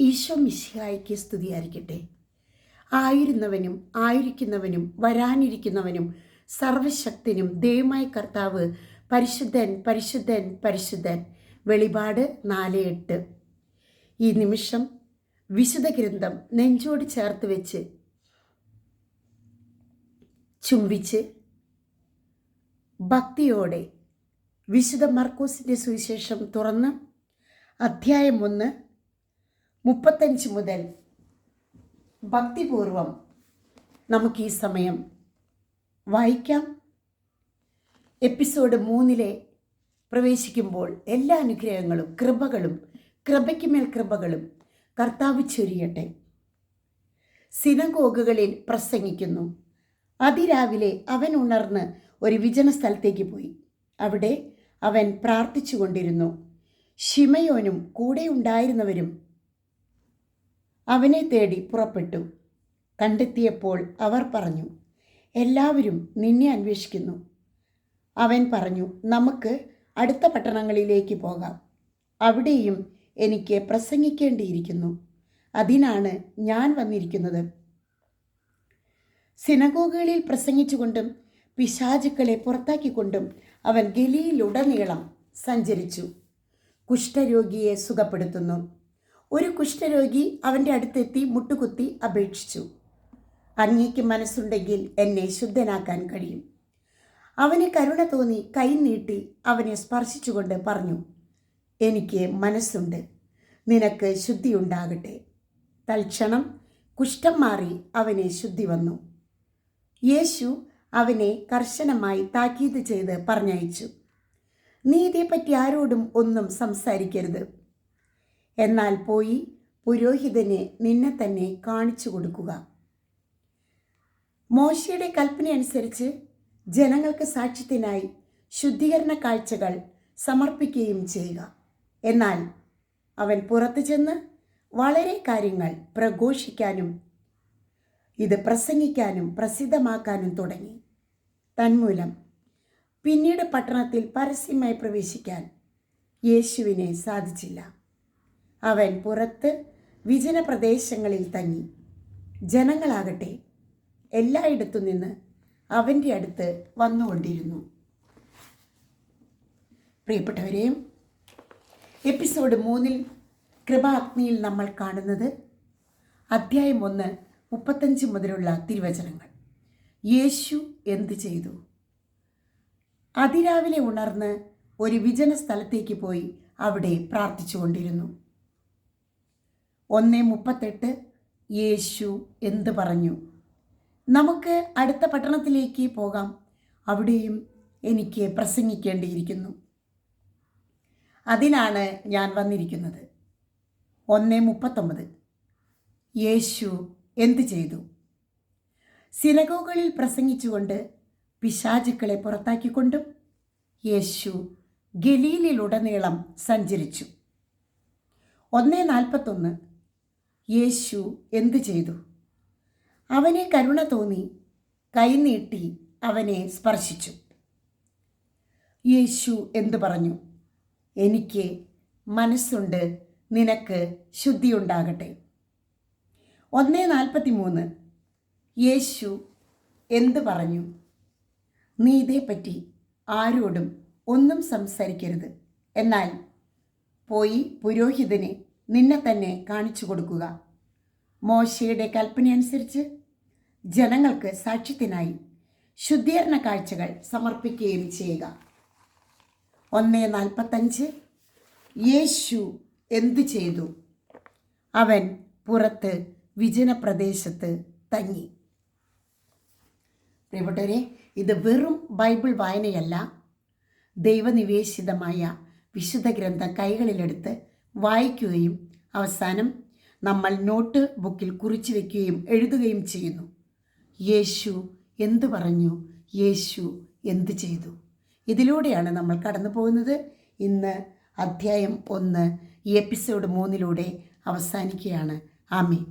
ഈശോ മിശിഹായിക്ക് സ്തുതിയായിരിക്കട്ടെ. ആയിരുന്നവനും ആയിരിക്കുന്നവനും വരാനിരിക്കുന്നവനും സർവശക്തിനും ദൈവമായ കർത്താവ് പരിശുദ്ധൻ പരിശുദ്ധൻ പരിശുദ്ധൻ. വെളിപാട് നാല് എട്ട്. ഈ നിമിഷം വിശുദ്ധ ഗ്രന്ഥം നെഞ്ചോട് ചേർത്ത് വെച്ച് ചുംബിച്ച് ഭക്തിയോടെ വിശുദ്ധ മർക്കോസിന്റെ സുവിശേഷം തുറന്ന് അധ്യായം ഒന്ന് മുപ്പത്തഞ്ച് മുതൽ ഭക്തിപൂർവം നമുക്ക് ഈ സമയം വായിക്കാം. എപ്പിസോഡ് മൂന്നിലെ പ്രവേശിക്കുമ്പോൾ എല്ലാ അനുഗ്രഹങ്ങളും കൃപകളും കൃപയ്ക്ക് മേൽ കൃപകളും കർത്താവ് ചൊരിയട്ടെ. സിനഗോഗുകളിൽ പ്രസംഗിക്കുന്നു. അതിരാവിലെ അവൻ ഉണർന്ന് ഒരു വിജന സ്ഥലത്തേക്ക് പോയി. അവിടെ അവൻ പ്രാർത്ഥിച്ചു കൊണ്ടിരുന്നു ഷിമയോനും കൂടെ ഉണ്ടായിരുന്നവരും അവനെ തേടി പുറപ്പെട്ടു. കണ്ടെത്തിയപ്പോൾ അവർ പറഞ്ഞു എല്ലാവരും നിന്നെ അന്വേഷിക്കുന്നു. അവൻ പറഞ്ഞു നമുക്ക് അടുത്ത പട്ടണങ്ങളിലേക്ക് പോകാം. അവിടെയും എനിക്ക് പ്രസംഗിക്കേണ്ടിയിരിക്കുന്നു. അതിനാണ് ഞാൻ വന്നിരിക്കുന്നത്. സിനഗോഗുകളിൽ പ്രസംഗിച്ചുകൊണ്ടും പിശാചുക്കളെ പുറത്താക്കിക്കൊണ്ടും അവൻ ഗലിയിലുടനീളം സഞ്ചരിച്ചു. കുഷ്ഠരോഗിയെ സുഖപ്പെടുത്തുന്നു. ഒരു കുഷ്ഠരോഗി അവന്റെ അടുത്തെത്തി മുട്ടുകുത്തി അപേക്ഷിച്ചു. അങ്ങേക്ക് മനസ്സുണ്ടെങ്കിൽ എന്നെ ശുദ്ധനാക്കാൻ കഴിയും. അവന് കരുണ തോന്നി കൈ നീട്ടി അവനെ സ്പർശിച്ചുകൊണ്ട് പറഞ്ഞു എനിക്ക് മനസ്സുണ്ട്. നിനക്ക് ശുദ്ധിയുണ്ടാകട്ടെ. തൽക്ഷണം കുഷ്ഠം മാറി അവനെ ശുദ്ധി വന്നു. യേശു അവനെ കർശനമായി താക്കീത് ചെയ്ത് പറഞ്ഞയച്ചു. നീ ഇതേപ്പറ്റി ആരോടും ഒന്നും സംസാരിക്കരുത്. എന്നാൽ പോയി പുരോഹിതനെ നിന്നെ തന്നെ കാണിച്ചു കൊടുക്കുക. മോശയുടെ കൽപ്പനയനുസരിച്ച് ജനങ്ങൾക്ക് സാക്ഷ്യത്തിനായി ശുദ്ധീകരണ കാഴ്ചകൾ സമർപ്പിക്കുകയും ചെയ്യുക. എന്നാൽ അവൻ പുറത്തു ചെന്ന് വളരെ കാര്യങ്ങൾ പ്രഘോഷിക്കാനും ഇത് പ്രസംഗിക്കാനും പ്രസിദ്ധമാക്കാനും തുടങ്ങി. തന്മൂലം പിന്നീട് പട്ടണത്തിൽ പരസ്യമായി പ്രവേശിക്കാൻ യേശുവിനെ സാധിച്ചില്ല. അവൻ പുറത്ത് വിജന പ്രദേശങ്ങളിൽ തങ്ങി. ജനങ്ങളാകട്ടെ എല്ലായിടത്തു നിന്ന് അവന്റെ അടുത്ത് വന്നുകൊണ്ടിരുന്നു. പ്രിയപ്പെട്ടവരെ എപ്പിസോഡ് മൂന്നിൽ കൃപാഗ്നിയിൽ നമ്മൾ കാണുന്നത് അധ്യായം ഒന്ന് മുപ്പത്തഞ്ച് മുതലുള്ള തിരുവചനങ്ങൾ. യേശു എന്തു ചെയ്തു? അതിരാവിലെ ഉണർന്ന് ഒരു വിജന സ്ഥലത്തേക്ക് പോയി അവിടെ പ്രാർത്ഥിച്ചുകൊണ്ടിരുന്നു. ഒന്ന് മുപ്പത്തെട്ട് യേശു എന്ത് പറഞ്ഞു? നമുക്ക് അടുത്ത പട്ടണത്തിലേക്ക് പോകാം. അവിടെയും എനിക്ക് പ്രസംഗിക്കേണ്ടിയിരിക്കുന്നു. അതിനാണ് ഞാൻ വന്നിരിക്കുന്നത്. ഒന്ന് മുപ്പത്തൊമ്പത്. യേശു എന്ത് ചെയ്തു? സിനഗോകളിൽ പ്രസംഗിച്ചുകൊണ്ട് പിശാചുക്കളെ പുറത്താക്കിക്കൊണ്ടും യേശു ഗലീലിലുടനീളം സഞ്ചരിച്ചു. ഒന്ന് നാൽപ്പത്തൊന്ന്. യേശു എന്തു ചെയ്തു? അവനെ കരുണ തോന്നി കൈനീട്ടി അവനെ സ്പർശിച്ചു. യേശു എന്തു പറഞ്ഞു? എനിക്ക് മനസ്സുണ്ട് നിനക്ക് ശുദ്ധിയുണ്ടാകട്ടെ. ഒന്ന് നാൽപ്പത്തി മൂന്ന് യേശു എന്തു പറഞ്ഞു? നീ ഇതേപ്പറ്റി ആരോടും ഒന്നും സംസാരിക്കരുത്. എന്നാൽ പോയി പുരോഹിതനെ നിന്നെ തന്നെ കാണിച്ചു കൊടുക്കുക. മോശയുടെ കൽപ്പനയനുസരിച്ച് ജനങ്ങൾക്ക് സാക്ഷ്യത്തിനായി ശുദ്ധീകരണ കാഴ്ചകൾ സമർപ്പിക്കുകയും ചെയ്യുക. ഒന്ന് നാൽപ്പത്തഞ്ച്. യേശു എന്തു ചെയ്തു? അവൻ പുറത്ത് വിജനപ്രദേശത്ത് തങ്ങി. പ്രിയപ്പെട്ടവരെ ഇത് വെറും ബൈബിൾ വായനയല്ല. ദൈവനിവേശിതമായ വിശുദ്ധ ഗ്രന്ഥം കൈകളിലെടുത്ത് വായിക്കുകയും അവസാനം നമ്മൾ നോട്ട് ബുക്കിൽ കുറിച്ചു വയ്ക്കുകയും എഴുതുകയും ചെയ്യുന്നു. യേശു എന്തു പറഞ്ഞു? യേശു എന്ത് ചെയ്തു? ഇതിലൂടെയാണ് നമ്മൾ കടന്നു പോകുന്നത്. ഇന്ന് അധ്യായം ഒന്ന് ഈ എപ്പിസോഡ് മൂന്നിലൂടെ അവസാനിക്കുകയാണ്. ആമീൻ.